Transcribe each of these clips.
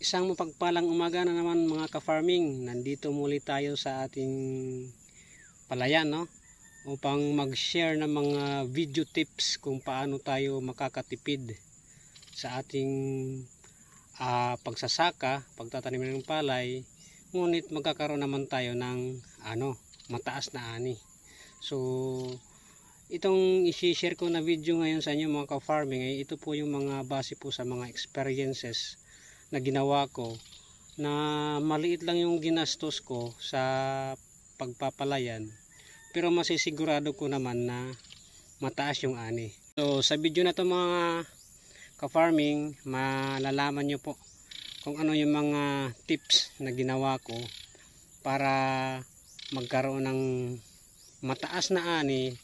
Isang mapagpalang umaga na naman mga ka-farming. Nandito muli tayo sa ating palayan no upang mag-share ng mga video tips kung paano tayo makakatipid sa ating ah, pagsasaka, pagtatanim ng palay. Ngunit magkakaroon naman tayo ng ano, mataas na ani. So itong i-share ko na video ngayon sa inyo mga ka-farming ay ito po yung mga base po sa mga experiences na ginawa ko na maliit lang yung ginastos ko sa pagpapalayan. Pero masisigurado ko naman na mataas yung ani. So sa video na to mga ka-farming malalaman nyo po kung ano yung mga tips na ginawa ko para magkaroon ng mataas na ani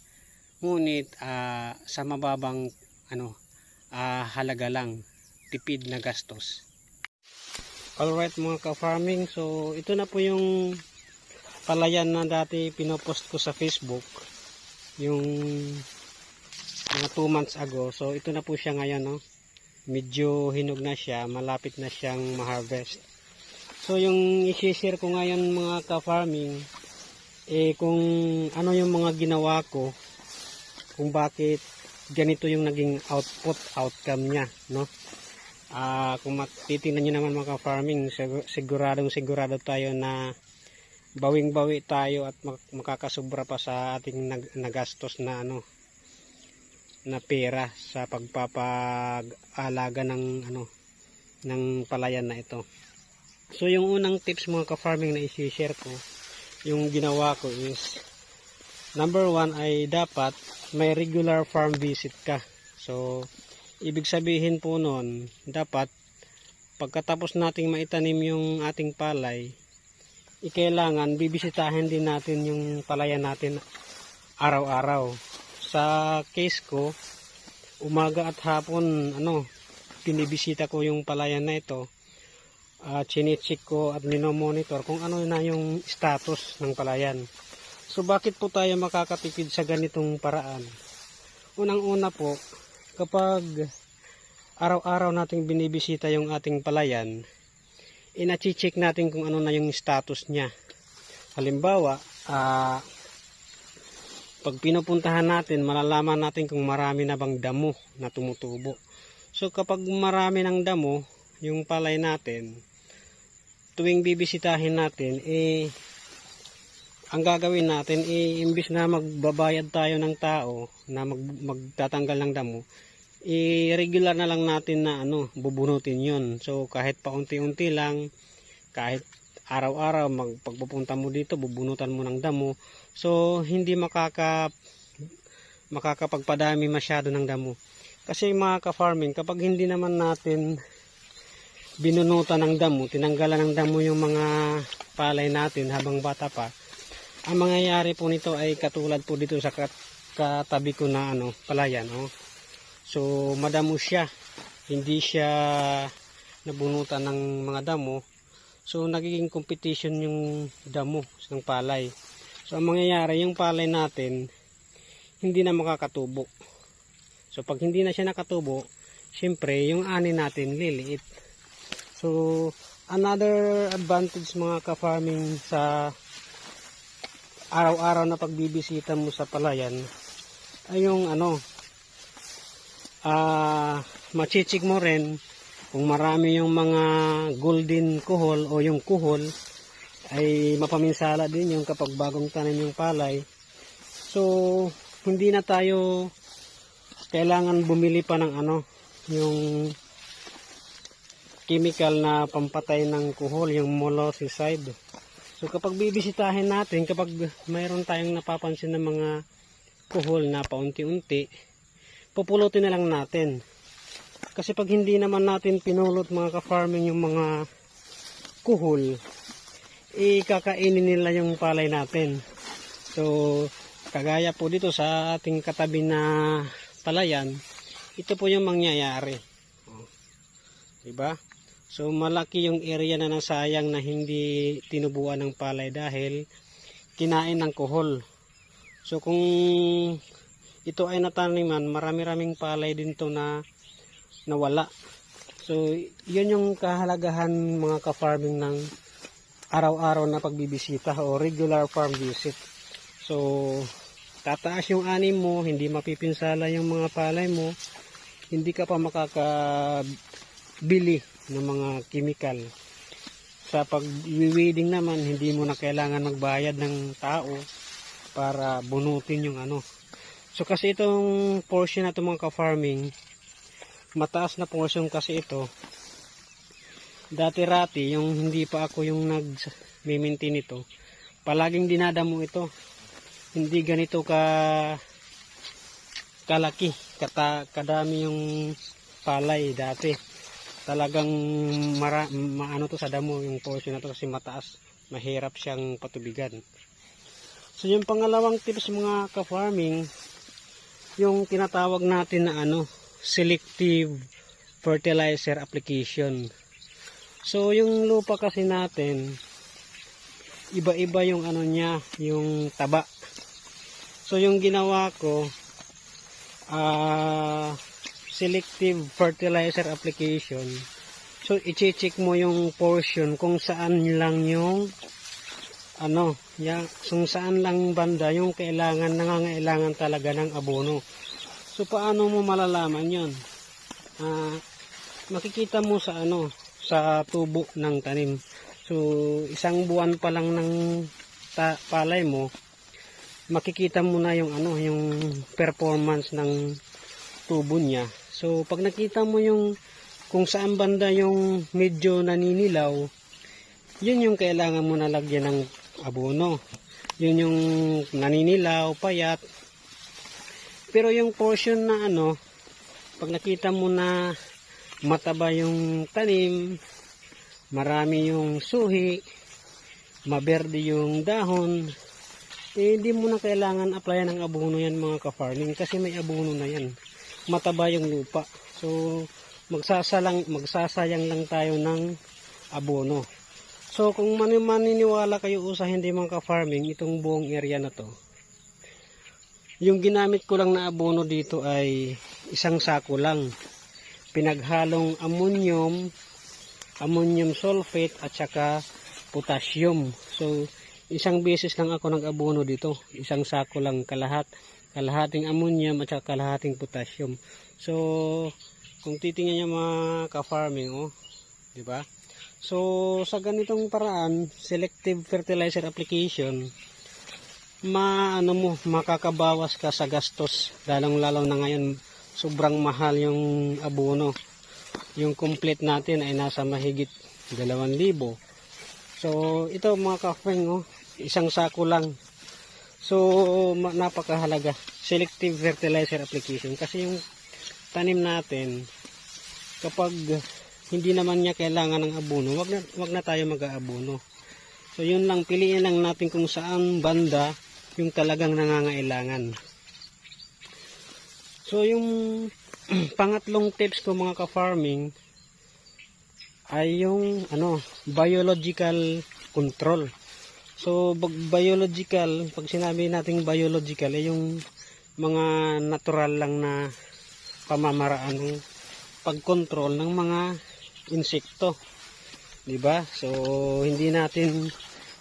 ngunit ah, sa mababang ano ah, halaga lang tipid na gastos alright mga ka-farming. So ito na po yung palayan na dati pinopost ko sa facebook. Yung mga 2 months ago. So ito na po siya ngayon no? Medyo hinog na siya. Malapit na siyang ma-harvest. So yung i-share ko ngayon mga ka-farming eh kung ano yung mga ginawa ko kung bakit ganito yung naging output outcome niya no Ah, kung matitingnan niyo naman mga farming siguradong sigurado tayo na bawing bawi tayo at mak- makakasubra pa sa ating nag- nagastos na ano na pera sa pagpapag-alaga ng ano ng palayan na ito so yung unang tips mga ka-farming na i-share ko yung ginawa ko is number one ay dapat may regular farm visit ka. So, ibig sabihin po nun, dapat pagkatapos nating maitanim yung ating palay, ikailangan bibisitahin din natin yung palayan natin araw-araw. Sa case ko, umaga at hapon, ano, pinibisita ko yung palayan na ito. Uh, chinichik ko at minomonitor kung ano na yung status ng palayan. So bakit po tayo makakatipid sa ganitong paraan? Unang-una po, kapag araw-araw nating binibisita yung ating palayan, inachi-check natin kung ano na yung status niya. Halimbawa, ah, pag pinupuntahan natin, malalaman natin kung marami na bang damo na tumutubo. So kapag marami ng damo, yung palay natin, tuwing bibisitahin natin, eh, ang gagawin natin eh, imbis na magbabayad tayo ng tao na mag, magtatanggal ng damo i-regular na lang natin na ano bubunutin yon so kahit paunti-unti lang kahit araw-araw magpagpupunta mo dito bubunutan mo ng damo so hindi makaka makakapagpadami masyado ng damo kasi mga ka-farming kapag hindi naman natin binunutan ng damo tinanggalan ng damo yung mga palay natin habang bata pa ang mangyayari po nito ay katulad po dito sa kat katabi ko na ano, palayan. Oh. So, madamo siya. Hindi siya nabunutan ng mga damo. So, nagiging competition yung damo ng palay. So, ang mangyayari, yung palay natin, hindi na makakatubo. So, pag hindi na siya nakatubo, syempre, yung ani natin liliit. So, another advantage mga ka-farming sa araw-araw na pagbibisita mo sa palayan ay yung ano ah machichik mo rin kung marami yung mga golden kuhol o yung kuhol ay mapaminsala din yung kapag bagong tanim yung palay. So hindi na tayo kailangan bumili pa ng ano yung chemical na pampatay ng kuhol yung molluscicide So kapag bibisitahin natin, kapag mayroon tayong napapansin ng mga kuhol na paunti-unti, pupulutin na lang natin. Kasi pag hindi naman natin pinulot mga ka-farming yung mga kuhol, ikakainin nila yung palay natin. So kagaya po dito sa ating katabi na palayan, ito po yung mangyayari. Diba? So malaki yung area na nasayang na hindi tinubuan ng palay dahil kinain ng kuhol. So kung ito ay nataniman, marami-raming palay din to na nawala. So, yun yung kahalagahan mga ka-farming ng araw-araw na pagbibisita o regular farm visit. So, tataas yung ani mo, hindi mapipinsala yung mga palay mo, hindi ka pa makakabili ng mga chemical. Sa pag-weeding naman, hindi mo na kailangan magbayad ng tao para bunutin yung ano. So kasi itong portion na ito mga ka-farming, mataas na portion kasi ito. Dati-rati, yung hindi pa ako yung nag-maintain ito, palaging dinadamo ito. Hindi ganito ka kalaki, kata, kadami yung palay dati. Talagang mara, maano to sa damo yung portion na to kasi mataas, mahirap siyang patubigan. So yung pangalawang tips mga ka-farming, yung tinatawag natin na ano, selective fertilizer application. So yung lupa kasi natin, iba-iba yung ano niya, yung taba. So yung ginawa ko, ah selective fertilizer application. So i-check mo yung portion kung saan lang yung ano, ya, kung lang banda yung kailangan, nangangailangan talaga ng abono. So, paano mo malalaman yon? Ah, makikita mo sa ano, sa tubo ng tanim. So, isang buwan pa lang ng ta- palay mo, makikita mo na yung ano, yung performance ng tubo niya. So, pag nakita mo yung kung saan banda yung medyo naninilaw, yun yung kailangan mo na lagyan ng abono. Yun yung naninilaw, payat. Pero yung portion na ano, pag nakita mo na mataba yung tanim, marami yung suhi, maberde yung dahon, eh, hindi mo na kailangan applyan ng abono yan mga ka-farming kasi may abono na yan. Mataba yung lupa. So, magsasalang, magsasayang lang tayo ng abono. So kung mani- maniniwala kayo sa hindi mga ka-farming, itong buong area na to, yung ginamit ko lang na abono dito ay isang sako lang. Pinaghalong ammonium, ammonium sulfate at saka potassium. So isang beses lang ako nag-abono dito. Isang sako lang kalahat. Kalahating ammonium at saka kalahating potassium. So kung titingnan niyo mga ka-farming, oh, 'di ba? So, sa ganitong paraan, selective fertilizer application, maano mo, makakabawas ka sa gastos. Lalong-lalo na ngayon, sobrang mahal yung abono. Yung complete natin ay nasa mahigit 2,000. So, ito mga kafeng, oh, isang sako lang. So, napakahalaga. Selective fertilizer application. Kasi yung tanim natin, kapag hindi naman niya kailangan ng abono, wag na, wag na tayo mag-aabono. So yun lang, piliin lang natin kung saan banda yung talagang nangangailangan. So yung pangatlong tips ko mga ka-farming ay yung ano, biological control. So biological, pag sinabi nating biological ay yung mga natural lang na pamamaraan ng pagkontrol ng mga insekto. 'Di ba? So hindi natin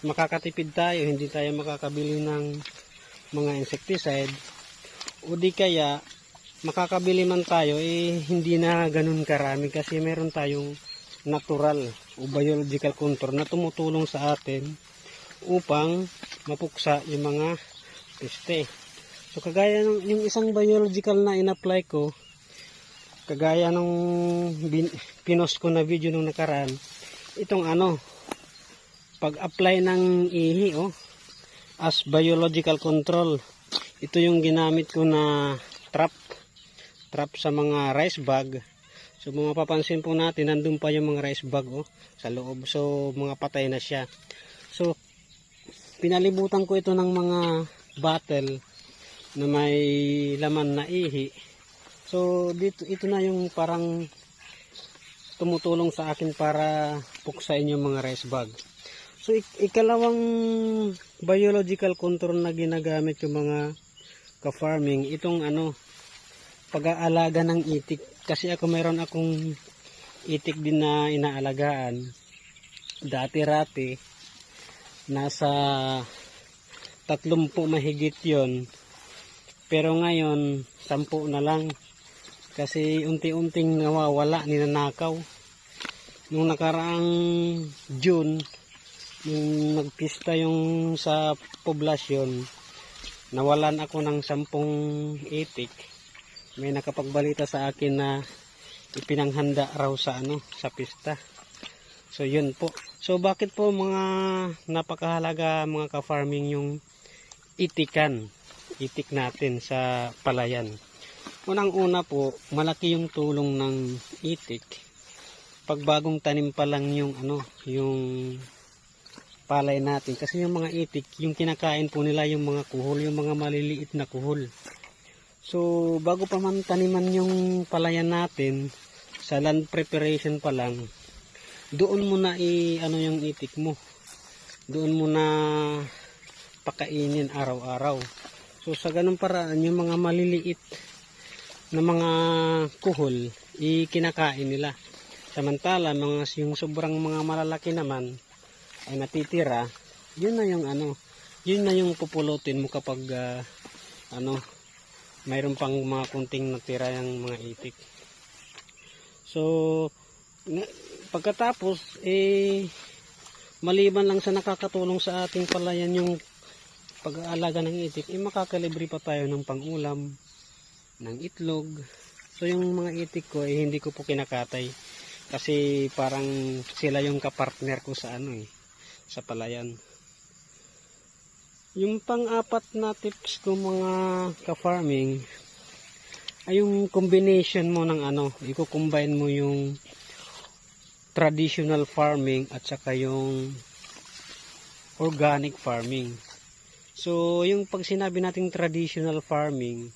makakatipid tayo, hindi tayo makakabili ng mga insecticide o di kaya makakabili man tayo eh hindi na ganun karami kasi meron tayong natural o biological control na tumutulong sa atin upang mapuksa yung mga peste. So kagaya ng yung isang biological na in-apply ko kagaya nung bin, pinost ko na video nung nakaraan itong ano pag apply ng ihi oh as biological control. Ito yung ginamit ko na trap trap sa mga rice bag. So mga papansin po natin nandun pa yung mga rice bag oh sa loob. So mga patay na siya. So pinalibutan ko ito ng mga bottle na may laman na ihi So dito ito na yung parang tumutulong sa akin para puksain yung mga rice bag. So ik- ikalawang biological control na ginagamit yung mga ka-farming itong ano pag-aalaga ng itik kasi ako mayroon akong itik din na inaalagaan. Dati-rati, nasa tatlumpu mahigit yon Pero ngayon, sampu na lang. Kasi unti-unting nawawala, ninanakaw. Nung nakaraang June, nung nagpista yung sa poblasyon, nawalan ako ng sampung itik. May nakapagbalita sa akin na ipinanghanda raw sa ano, sa pista. So yun po. So bakit po mga napakahalaga mga ka-farming yung itikan, itik natin sa palayan. Unang-una po, malaki yung tulong ng itik. Pag bagong tanim pa lang yung ano, yung palay natin kasi yung mga itik, yung kinakain po nila yung mga kuhol, yung mga maliliit na kuhol. So, bago pa man taniman yung palayan natin, sa land preparation pa lang, doon mo na i ano yung itik mo. Doon mo na pakainin araw-araw. So sa ganung paraan yung mga maliliit na mga kuhol ikinakain nila. Samantala mga yung sobrang mga malalaki naman ay natitira, yun na yung ano, yun na yung pupulutin mo kapag ah, ano mayroon pang mga kunting natira yung mga itik. So pagkatapos eh maliban lang sa nakakatulong sa ating palayan yung pag-aalaga ng itik, eh makakalibre pa tayo ng pangulam, ng itlog. So yung mga itik ko, eh hindi ko po kinakatay. Kasi parang sila yung kapartner ko sa ano eh, sa palayan. Yung pang-apat na tips ko mga ka-farming, ay yung combination mo ng ano, i-combine mo yung traditional farming at saka yung organic farming. So, yung pag sinabi nating traditional farming,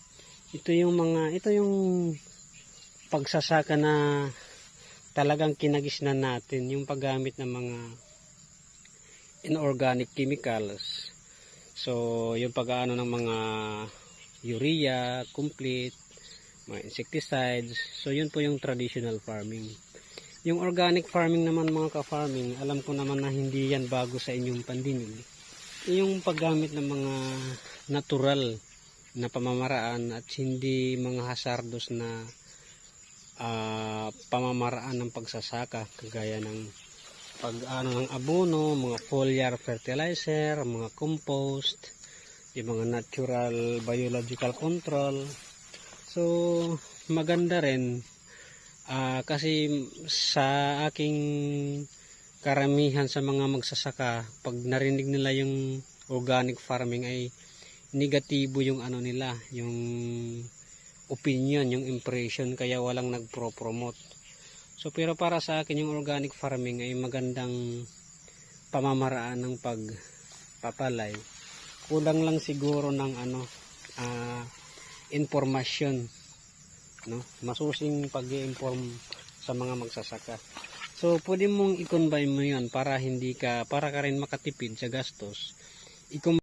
ito yung mga, ito yung pagsasaka na talagang kinagisnan natin, yung paggamit ng mga inorganic chemicals. So, yung pag-ano ng mga urea, complete, mga insecticides. So, yun po yung traditional farming. Yung organic farming naman mga ka-farming, alam ko naman na hindi yan bago sa inyong pandinig yung paggamit ng mga natural na pamamaraan at hindi mga hazardous na ah, pamamaraan ng pagsasaka kagaya ng pag ano ng abono, mga foliar fertilizer, mga compost, yung mga natural biological control. So maganda rin ah, kasi sa aking karamihan sa mga magsasaka pag narinig nila yung organic farming ay negatibo yung ano nila yung opinion yung impression kaya walang nagpro-promote. So pero para sa akin yung organic farming ay magandang pamamaraan ng pagpapalay. Kulang lang siguro ng ano ah, informasyon no? Masusing pag-inform sa mga magsasaka. So, pwede mong i-combine mo yun para hindi ka, para ka rin makatipid sa gastos. Ikaw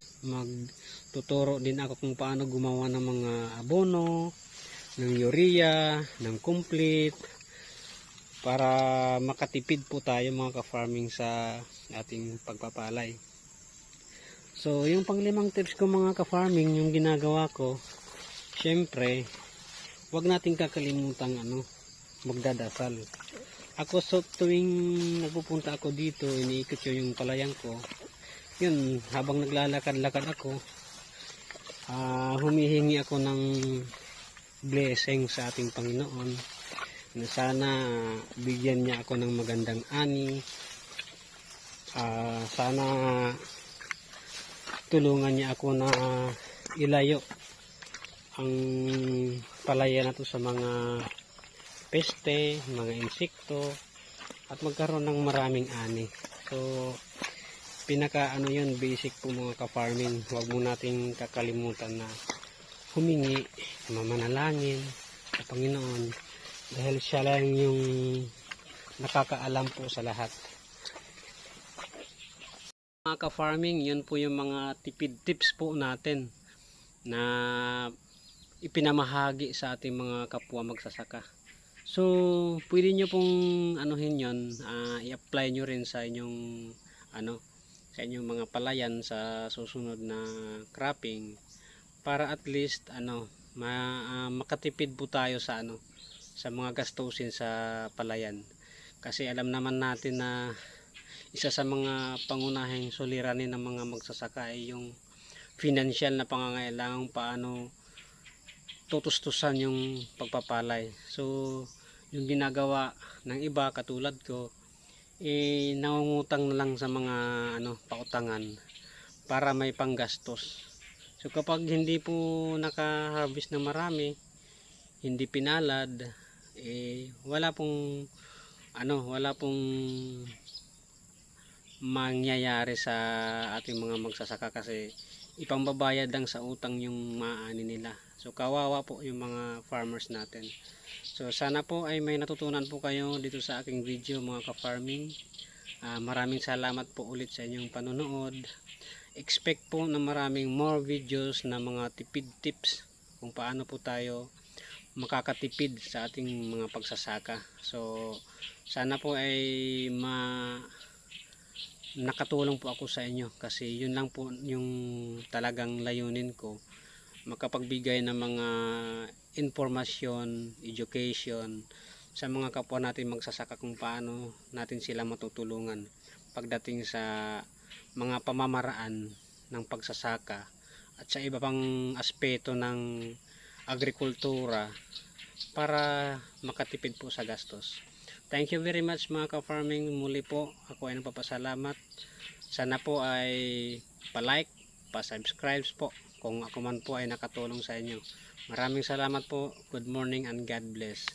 magtuturo din ako kung paano gumawa ng mga abono, ng urea, ng complete, para makatipid po tayo mga ka-farming sa ating pagpapalay. So, yung panglimang tips ko mga ka-farming, yung ginagawa ko, syempre, wag nating kakalimutan ano, magdadasal ako so tuwing nagpupunta ako dito iniikot ko yung palayan ko yun habang naglalakad-lakad ako ah, humihingi ako ng blessing sa ating Panginoon na sana bigyan niya ako ng magandang ani Ah, sana tulungan niya ako na ilayo ang palaya na to sa mga peste, mga insekto at magkaroon ng maraming ani. So pinaka ano yun basic po mga ka-farming. Huwag mo nating kakalimutan na humingi, mamanalangin sa Panginoon dahil siya lang yung nakakaalam po sa lahat. Mga ka-farming, yun po yung mga tipid tips po natin na ipinamahagi sa ating mga kapwa magsasaka So, pwede nyo pong anuhin yon, ah, i-apply nyo rin sa inyong ano, sa inyong mga palayan sa susunod na cropping para at least ano, ma, ah, makatipid po tayo sa ano, sa mga gastusin sa palayan. Kasi alam naman natin na isa sa mga pangunahing suliranin ng mga magsasaka ay yung financial na pangangailangan paano tutustusan yung pagpapalay. So, yung ginagawa ng iba katulad ko, eh, nangungutang na lang sa mga ano, pautangan para may panggastos. So, kapag hindi po naka-harvest ng marami, hindi pinalad, eh, wala pong ano, wala pong mangyayari sa ating mga magsasaka kasi ipangbabayad lang sa utang yung maani nila. So kawawa po yung mga farmers natin. So sana po ay may natutunan po kayo dito sa aking video mga ka-farming. Ah, maraming salamat po ulit sa inyong panonood. Expect po na maraming more videos na mga tipid tips kung paano po tayo makakatipid sa ating mga pagsasaka. So sana po ay ma nakatulong po ako sa inyo kasi yun lang po yung talagang layunin ko makapagbigay ng mga informasyon, education sa mga kapwa natin magsasaka kung paano natin sila matutulungan pagdating sa mga pamamaraan ng pagsasaka at sa iba pang aspeto ng agrikultura para makatipid po sa gastos. Thank you very much mga ka-farming. Muli po ako ay nagpapasalamat. Sana po ay pa-like, pa-subscribe po kung ako man po ay nakatulong sa inyo. Maraming salamat po. Good morning and God bless.